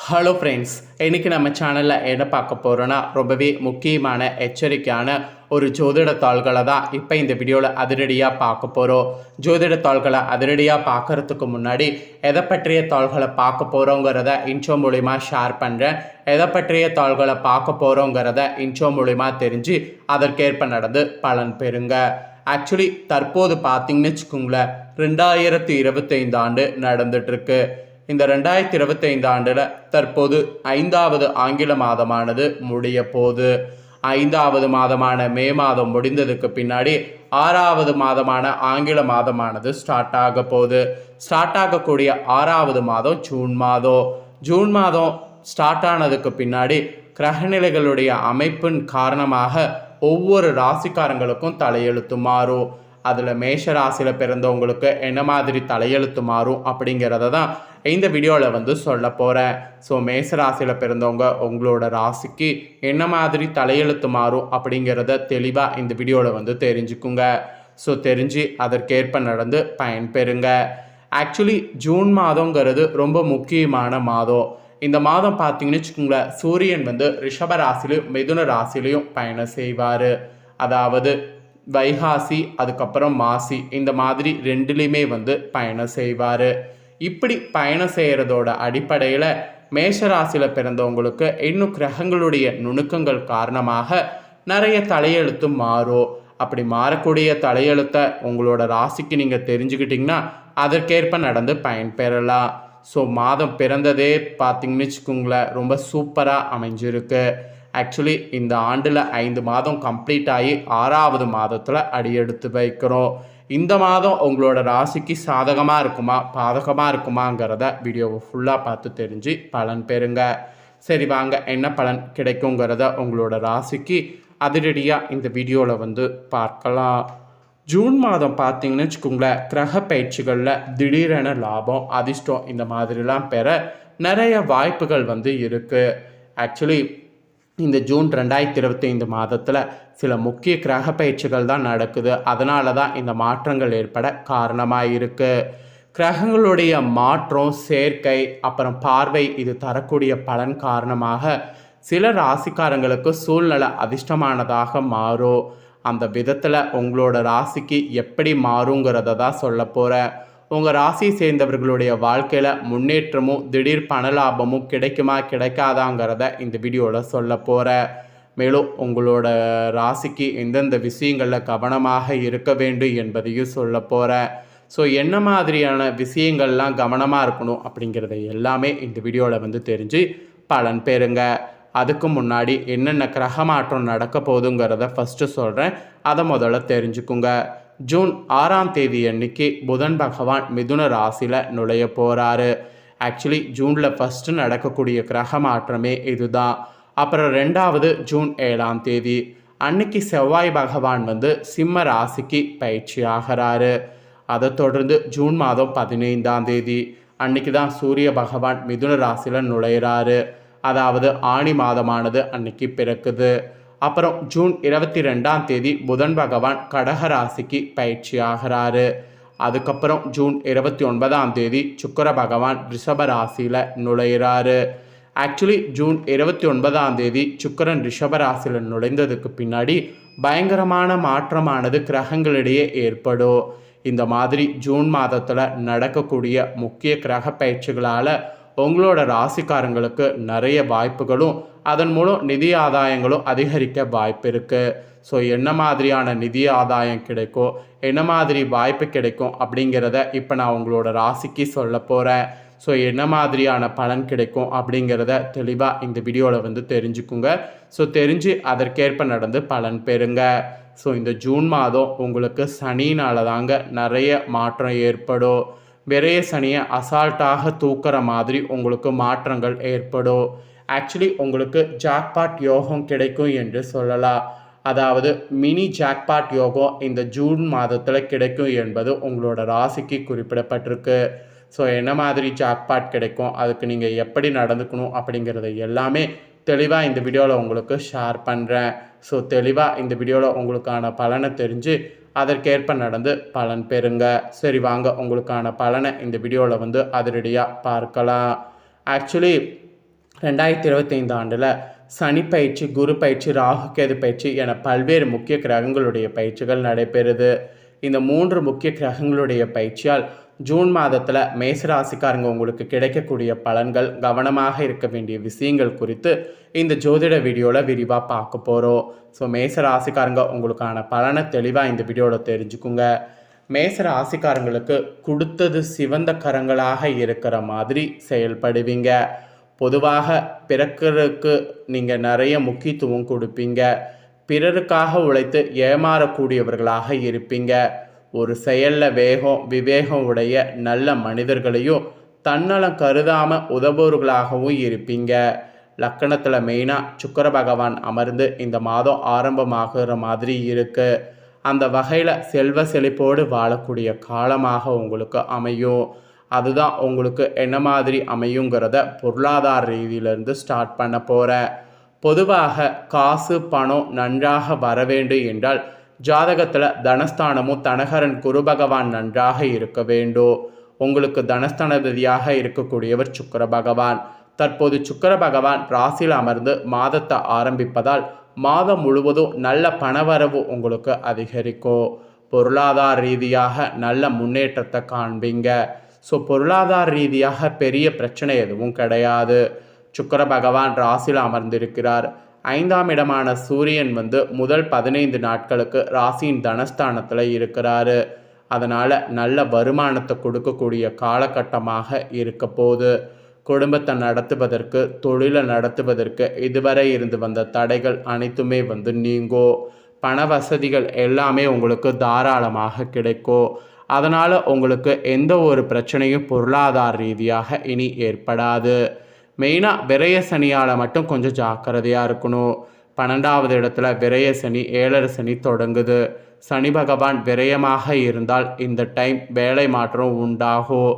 Hello friends இன்றைக்கி நம்ம சேனலில் என்ன பார்க்க போகிறோன்னா ரொம்பவே முக்கியமான எச்சரிக்கையான ஒரு ஜோதிட தாள்களை தான் இப்போ இந்த வீடியோவில் அதிரடியாக பார்க்க போகிறோம் ஜோதிட தாள்களை அதிரடியாக பார்க்கறதுக்கு முன்னாடி எதை பற்றிய தாள்களை பார்க்க போகிறோங்கிறத இன்ஷோ மூலிமா ஷேர் பண்ணுறேன் எதை பற்றிய தாள்களை பார்க்க போகிறோங்கிறத இன்ஷோ மூலிமா தெரிஞ்சு அதற்கேற்ப நடந்து பலன் பெறுங்க. ஆக்சுவலி தற்போது பார்த்தீங்கன்னு வச்சுக்கோங்களேன் ரெண்டாயிரத்தி இருபத்தைந்து ஆண்டு நடந்துட்டுருக்கு இந்த ரெண்டாயிரத்தி இருபத்தைந்து ஆண்டில் தற்போது ஐந்தாவது ஆங்கில மாதமானது முடிய போது ஐந்தாவது மாதமான மே மாதம் முடிந்ததுக்கு பின்னாடி ஆறாவது மாதமான ஆங்கில மாதமானது ஸ்டார்ட் ஆக போகுது. ஸ்டார்ட் ஆகக்கூடிய ஆறாவது மாதம் ஜூன் மாதம். ஜூன் மாதம் ஸ்டார்ட் ஆனதுக்கு பின்னாடி கிரகநிலைகளுடைய அமைப்பின் காரணமாக ஒவ்வொரு ராசிக்காரங்களுக்கும் தலையெழுத்து மாறும். அதில் மேஷ ராசியில் பிறந்தவங்களுக்கு என்ன மாதிரி தலையெழுத்து மாறும் அப்படிங்கிறத தான் இந்த வீடியோவில் வந்து சொல்ல போகிறேன் ஸோ மேச ராசியில் பிறந்தவங்க உங்களோட ராசிக்கு என்ன மாதிரி தலையெழுத்து மாறும் அப்படிங்கிறத தெளிவாக இந்த வீடியோவில் வந்து தெரிஞ்சுக்குங்க. ஸோ தெரிஞ்சு அதற்கேற்ப நடந்து பயன்பெறுங்க. ஆக்சுவலி ஜூன் மாதங்கிறது ரொம்ப முக்கியமான மாதம். இந்த மாதம் பார்த்தீங்கன்னு வச்சுக்கோங்களேன் சூரியன் வந்து ரிஷப ராசிலையும் மிதுன ராசிலையும் பயணம் செய்வார். அதாவது வைகாசி அதுக்கப்புறம் மாசி இந்த மாதிரி ரெண்டுலேயுமே வந்து பயணம் செய்வார். இப்படி பயணம் செய்கிறதோட அடிப்படையில் மேஷராசியில் பிறந்தவங்களுக்கு இன்னும் கிரகங்களுடைய நுணுக்கங்கள் காரணமாக நிறைய தலையெழுத்து மாறும் அப்படி மாறக்கூடிய தலையெழுத்தை உங்களோட ராசிக்கு நீங்கள் தெரிஞ்சுக்கிட்டிங்கன்னா அதற்கேற்ப நடந்து பயன்பெறலாம். ஸோ மாதம் பிறந்ததே பார்த்தீங்கன்னு வச்சுக்கோங்களேன் ரொம்ப சூப்பராக அமைஞ்சிருக்கு. ஆக்சுவலி இந்த ஆண்டில் ஐந்து மாதம் கம்ப்ளீட் ஆகி ஆறாவது மாதத்தில் அடியெடுத்து வைக்கிறோம். இந்த மாதம் உங்களோட ராசிக்கு சாதகமாக இருக்குமா பாதகமாக இருக்குமாங்கிறத வீடியோவை ஃபுல்லாக பார்த்து தெரிஞ்சு பலன் பெறுங்க. சரி வாங்க என்ன பலன் கிடைக்குங்கிறத உங்களோட ராசிக்கு அதிரடியாக இந்த வீடியோவில் வந்து பார்க்கலாம். ஜூன் மாதம் பார்த்தீங்கன்னு வச்சுக்கோங்களேன் கிரக பயிற்சிகளில் திடீரென லாபம் அதிர்ஷ்டம் இந்த மாதிரிலாம் பெற நிறைய வாய்ப்புகள் வந்து இருக்குது ஆக்சுவலி இந்த ஜூன் ரெண்டாயிரத்தி இருபத்தைந்து மாதத்தில் சில முக்கிய கிரக பயிற்சிகள் தான் நடக்குது. அதனால தான் இந்த மாற்றங்கள் ஏற்பட காரணமாக இருக்குது கிரகங்களுடைய மாற்றம் சேர்க்கை அப்புறம் பார்வை இது தரக்கூடிய பலன் காரணமாக சில ராசிக்காரங்களுக்கு சூழ்நிலை அதிர்ஷ்டமானதாக மாறும். அந்த விதத்தில் உங்களோட ராசிக்கு எப்படி மாறுங்கிறத தான் சொல்ல போகிறேன் உங்கள் ராசியை சேர்ந்தவர்களுடைய வாழ்க்கையில் முன்னேற்றமும் திடீர் பண லாபமும் கிடைக்குமா கிடைக்காதாங்கிறத இந்த வீடியோவில் சொல்ல போகிறேன் மேலும் உங்களோட ராசிக்கு எந்தெந்த விஷயங்களில் கவனமாக இருக்க வேண்டும் என்பதையும் சொல்ல போகிறேன் ஸோ என்ன மாதிரியான விஷயங்கள்லாம் கவனமாக இருக்கணும் அப்படிங்கிறத எல்லாமே இந்த வீடியோவில் வந்து தெரிஞ்சு பலன் பெறுங்க. அதுக்கு முன்னாடி என்னென்ன கிரக மாற்றம் நடக்க போகுதுங்கிறத ஃபஸ்ட்டு சொல்கிறேன் அதை முதல்ல தெரிஞ்சுக்குங்க. ஜூன் ஆறாம் தேதி அன்னைக்கு புதன் பகவான் மிதுன ராசியில் நுழைய போகிறாரு ஆக்சுவலி ஜூனில் ஃபஸ்ட்டு நடக்கக்கூடிய கிரக மாற்றமே இதுதான். அப்புறம் ரெண்டாவது ஜூன் ஏழாம் தேதி. அன்னைக்கு செவ்வாய் பகவான் வந்து சிம்ம ராசிக்கு பயிற்சி ஆகிறாரு. அதை தொடர்ந்து ஜூன் மாதம் பதினைந்தாம் தேதி அன்னைக்கு தான் சூரிய பகவான் மிதுன ராசியில் நுழையிறாரு. அதாவது ஆணி மாதமானது அன்னைக்கு பிறக்குது. அப்புறம் ஜூன் இருபத்தி ரெண்டாம் தேதி புதன் பகவான் கடக ராசிக்கு பயிற்சி ஆகிறாரு. அதுக்கப்புறம் ஜூன் இருபத்தி ஒன்பதாம் தேதி சுக்கர பகவான் ரிஷப ராசியில் நுழையிறாரு. ஆக்சுவலி ஜூன் இருபத்தி ஒன்பதாம் தேதி சுக்கரன் ரிஷப ராசியில் நுழைந்ததுக்கு பின்னாடி பயங்கரமான மாற்றமானது கிரகங்களிடையே ஏற்படும். இந்த மாதிரி ஜூன் மாதத்தில் நடக்கக்கூடிய முக்கிய கிரக பயிற்சிகளால் உங்களோட ராசிக்காரங்களுக்கு நிறைய வாய்ப்புகளும் அதன் மூலம் நிதி ஆதாயங்களும் அதிகரிக்க வாய்ப்பு இருக்குது ஸோ என்ன மாதிரியான நிதி ஆதாயம் கிடைக்கும் என்ன மாதிரி வாய்ப்பு கிடைக்கும் அப்படிங்கிறத இப்போ நான் உங்களோட ராசிக்கு சொல்ல போகிறேன் ஸோ என்ன மாதிரியான பலன் கிடைக்கும் அப்படிங்கிறத தெளிவாக இந்த வீடியோவில் வந்து தெரிஞ்சுக்குங்க. ஸோ தெரிஞ்சு அதற்கேற்ப நடந்து பலன் பெறுங்க. ஸோ இந்த ஜூன் மாதம் உங்களுக்கு சனினால் தாங்க நிறைய மாற்றம் ஏற்படும். விரைய சனியை அசால்ட்டாக தூக்குற மாதிரி உங்களுக்கு மாற்றங்கள் ஏற்படும். ஆக்சுவலி உங்களுக்கு ஜாக்பாட் யோகம் கிடைக்கும் என்று சொல்லலாம். அதாவது மினி ஜாக்பாட் யோகம் இந்த ஜூன் மாதத்தில் கிடைக்கும் என்பது உங்களோட ராசிக்கு குறிப்பிடப்பட்டிருக்கு. ஸோ என்ன மாதிரி ஜாக்பாட் கிடைக்கும் அதுக்கு நீங்கள் எப்படி நடந்துக்கணும் அப்படிங்கிறத எல்லாமே தெளிவாக இந்த வீடியோவில் உங்களுக்கு ஷேர் பண்ணுறேன் ஸோ தெளிவாக இந்த வீடியோவில் உங்களுக்கான பலனை தெரிஞ்சு அதற்கேற்ப நடந்து பலன் பெறுங்க. சரி வாங்க உங்களுக்கான பலனை இந்த வீடியோவில் வந்து அதிரடியாக பார்க்கலாம். ஆக்சுவலி ரெண்டாயிரத்தி இருபத்தைந்து ஆண்டில் சனி பயிற்சி குரு பயிற்சி ராகு கேது பயிற்சி என பல்வேறு முக்கிய கிரகங்களுடைய பயிற்சிகள் நடைபெறுது. இந்த மூன்று முக்கிய கிரகங்களுடைய பயிற்சியால் ஜூன் மாதத்தில் மேசராசிக்காரங்க உங்களுக்கு கிடைக்கக்கூடிய பலன்கள் கவனமாக இருக்க வேண்டிய விஷயங்கள் குறித்து இந்த ஜோதிட வீடியோவில் விரிவாக பார்க்க போகிறோம் ஸோ மேசராசிக்காரங்க உங்களுக்கான பலனை தெளிவாக இந்த வீடியோவில் தெரிஞ்சுக்குங்க. மேச ராசிக்காரங்களுக்கு கொடுத்தது சிவந்த கரங்களாக இருக்கிற மாதிரி செயல்படுவீங்க. பொதுவாக பிறக்கிறதுக்கு நீங்கள் நிறைய முக்கியத்துவம் கொடுப்பீங்க. பிறருக்காக உழைத்து ஏமாறக்கூடியவர்களாக இருப்பீங்க. ஒரு செயலில் வேகம் விவேகம் உடைய நல்ல மனிதர்களையும் தன்னலம் கருதாமல் உதவுவர்களாகவும் இருப்பீங்க. லக்கணத்தில் மெயினாக சுக்கர பகவான் அமர்ந்து இந்த மாதம் ஆரம்பமாகிற மாதிரி இருக்குது அந்த வகையில் செல்வ செழிப்போடு வாழக்கூடிய காலமாக உங்களுக்கு அமையும். அதுதான் உங்களுக்கு என்ன மாதிரி அமையுங்கிறத பொருளாதார ரீதியிலேருந்து ஸ்டார்ட் பண்ண போகிறேன் பொதுவாக காசு பணம் நன்றாக வர வேண்டும் என்றால் ஜாதகத்தில் தனஸ்தானமும் தனகரன் குரு பகவான் நன்றாக இருக்க வேண்டும். உங்களுக்கு தனஸ்தானதியாக இருக்கக்கூடியவர் சுக்கர பகவான். தற்போது சுக்கர பகவான் ராசியில் அமர்ந்து மாதத்தை ஆரம்பிப்பதால் மாதம் முழுவதும் நல்ல பணவரவு உங்களுக்கு அதிகரிக்கும். பொருளாதார ரீதியாக நல்ல முன்னேற்றத்தை காண்பீங்க. ஸோ பொருளாதார ரீதியாக பெரிய பிரச்சனை எதுவும் கிடையாது. சுக்கர பகவான் ராசியில் அமர்ந்திருக்கிறார். ஐந்தாம் இடமான சூரியன் வந்து முதல் பதினைந்து நாட்களுக்கு ராசியின் தனஸ்தானத்தில் இருக்கிறாரு. அதனால் நல்ல வருமானத்தை கொடுக்கக்கூடிய காலகட்டமாக இருக்க போது குடும்பத்தை நடத்துவதற்கு தொழிலை நடத்துவதற்கு இதுவரை இருந்து வந்த தடைகள் அனைத்துமே வந்து நீங்கோ. பண வசதிகள் எல்லாமே உங்களுக்கு தாராளமாக கிடைக்கும் அதனால் உங்களுக்கு எந்த ஒரு பிரச்சனையும் பொருளாதார ரீதியாக இனி ஏற்படாது. மெயினாக விரய சனியால் மட்டும் கொஞ்சம் ஜாக்கிரதையாக இருக்கணும். பன்னெண்டாவது இடத்துல விரய சனி ஏழரை சனி தொடங்குது. சனி பகவான் விரயமாக இருந்தால் இந்த டைம் வேலை மாற்றம் உண்டாகும்.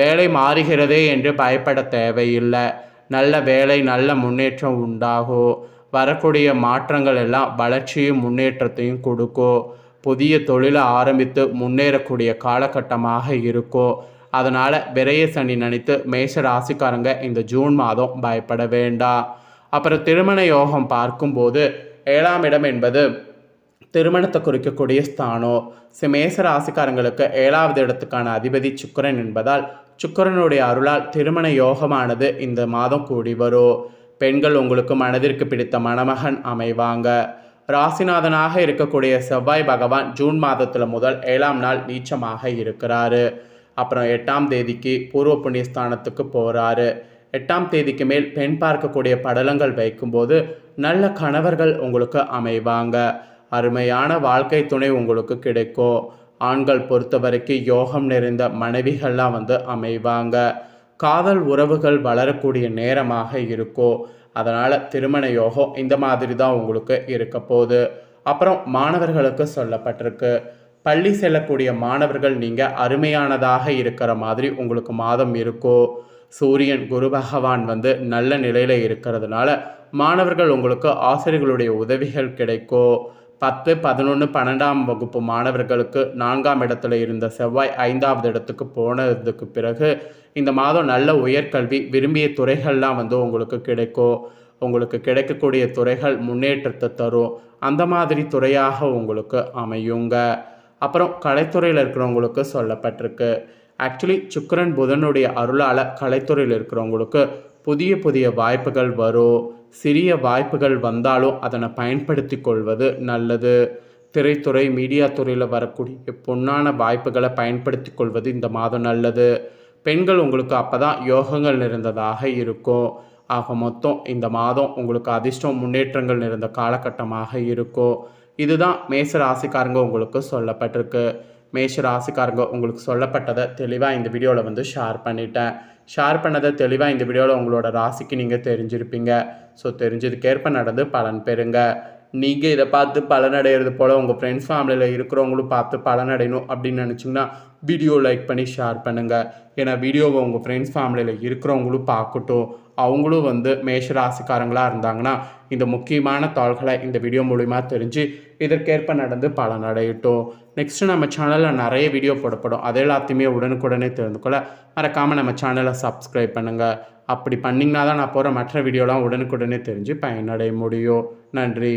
வேலை மாறுகிறதே என்று பயப்பட தேவையில்லை. நல்ல வேலை நல்ல முன்னேற்றம் உண்டாகும். வரக்கூடிய மாற்றங்கள் எல்லாம் வளர்ச்சியும் முன்னேற்றத்தையும் கொடுக்கும். புதிய தொழிலை ஆரம்பித்து முன்னேறக்கூடிய காலகட்டமாக இருக்கும் அதனால் விரைய சனி நினைத்து மேஷ ராசிக்காரங்க இந்த ஜூன் மாதம் பயப்பட வேண்டாம் அப்புறம் திருமண யோகம் பார்க்கும்போது ஏழாம் இடம் என்பது திருமணத்தை குறிக்கக்கூடிய ஸ்தானம். மேச ராசிக்காரங்களுக்கு ஏழாவது இடத்துக்கான அதிபதி சுக்கரன் என்பதால் சுக்கரனுடைய அருளால் திருமண யோகமானது இந்த மாதம் கூடி வரும். பெண்கள் உங்களுக்கு மனதிற்கு பிடித்த மணமகன் அமைவாங்க. ராசிநாதனாக இருக்கக்கூடிய செவ்வாய் பகவான் ஜூன் மாதத்தில் முதல் ஏழாம் நாள் நீச்சமாக இருக்கிறாரு. அப்புறம் எட்டாம் தேதிக்கு பூர்வ புண்ணியஸ்தானத்துக்கு போகிறாரு எட்டாம் தேதிக்கு மேல் பெண் பார்க்கக்கூடிய படலங்கள் வைக்கும்போது நல்ல கணவர்கள் உங்களுக்கு அமைவாங்க. அருமையான வாழ்க்கை துணை உங்களுக்கு கிடைக்கும். ஆண்கள் பொறுத்த வரைக்கும் யோகம் நிறைந்த மனைவிகள்லாம் வந்து அமைவாங்க. காதல் உறவுகள் வளரக்கூடிய நேரமாக இருக்கும். அதனால் திருமண யோகம் இந்த மாதிரி தான் உங்களுக்கு இருக்க போகுது. அப்புறம் மாணவர்களுக்கு சொல்லப்பட்டிருக்கு. பள்ளி செல்லக்கூடிய மாணவர்கள் நீங்கள் அருமையானதாக இருக்கிற மாதிரி உங்களுக்கு மாதம் இருக்கோ. சூரியன் குரு பகவான் வந்து நல்ல நிலையில் இருக்கிறதுனால மாணவர்கள் உங்களுக்கு ஆசிரியர்களுடைய உதவிகள் கிடைக்கும் பத்து பதினொன்று பன்னெண்டாம் வகுப்பு மாணவர்களுக்கு நான்காம் இடத்துல இருந்த செவ்வாய் ஐந்தாவது இடத்துக்கு போனதுக்கு பிறகு இந்த மாதம் நல்ல உயர்கல்வி விரும்பிய துறைகள்லாம் வந்து உங்களுக்கு கிடைக்கும். உங்களுக்கு கிடைக்கக்கூடிய துறைகள் முன்னேற்றத்தை தரும். அந்த மாதிரி துறையாக உங்களுக்கு அமையுங்க. அப்புறம் கலைத்துறையில் இருக்கிறவங்களுக்கு சொல்லப்பட்டிருக்கு. ஆக்சுவலி சுக்கரன் புதனுடைய அருளால் கலைத்துறையில் இருக்கிறவங்களுக்கு புதிய புதிய வாய்ப்புகள் வரும் சிறிய வாய்ப்புகள் வந்தாலும் அதனை பயன்படுத்தி கொள்வது நல்லது. திரைத்துறை மீடியா துறையில் வரக்கூடிய பொன்னான வாய்ப்புகளை பயன்படுத்தி கொள்வது இந்த மாதம் நல்லது. பெண்கள் உங்களுக்கு அப்போ தான் யோகங்கள் நிறைந்ததாக இருக்கும். ஆக மொத்தம் இந்த மாதம் உங்களுக்கு அதிர்ஷ்டம் முன்னேற்றங்கள் நிறைந்த காலகட்டமாக இருக்கும். இதுதான் மேச ராசிக்காரங்க உங்களுக்கு சொல்லப்பட்டிருக்கு. மேஷ ராசிக்காரங்க உங்களுக்கு சொல்லப்பட்டதை தெளிவாக இந்த வீடியோவில் வந்து ஷேர் பண்ணிட்டேன். ஷேர் பண்ணதை தெளிவாக இந்த வீடியோவில் உங்களோட ராசிக்கு நீங்கள் தெரிஞ்சிருப்பீங்க. ஸோ தெரிஞ்சதுக்கேற்ப நடந்து பலன் பெறுங்க. நீங்கள் இதை பார்த்து பலனடைகிறது போல் உங்கள் ஃப்ரெண்ட்ஸ் ஃபேமிலியில் இருக்கிறவங்களும் பார்த்து பலனடையணும் அப்படின்னு நினச்சிங்கன்னா வீடியோ லைக் பண்ணி ஷேர் பண்ணுங்கள் ஏன்னா வீடியோவை உங்கள் ஃப்ரெண்ட்ஸ் ஃபேமிலியில் இருக்கிறவங்களும் பார்க்கட்டும். அவங்களும் வந்து மேஷ ராசிக்காரங்களாக இருந்தாங்கன்னா இந்த முக்கியமான தாள்களை இந்த வீடியோ மூலிமா தெரிஞ்சு இதற்கேற்ப நடந்து பலனடையட்டும். நெக்ஸ்ட்டு நம்ம சேனலில் நிறைய வீடியோ போடப்படும். அது எல்லாத்தையுமே உடனுக்குடனே தெரிந்து கொள்ள மறக்காமல் நம்ம சேனலை சப்ஸ்கிரைப் பண்ணுங்கள் அப்படி பண்ணிங்கன்னா தான் நான் போகிற மற்ற வீடியோலாம் உடனுக்குடனே தெரிஞ்சு பயனடைய முடியும். நன்றி.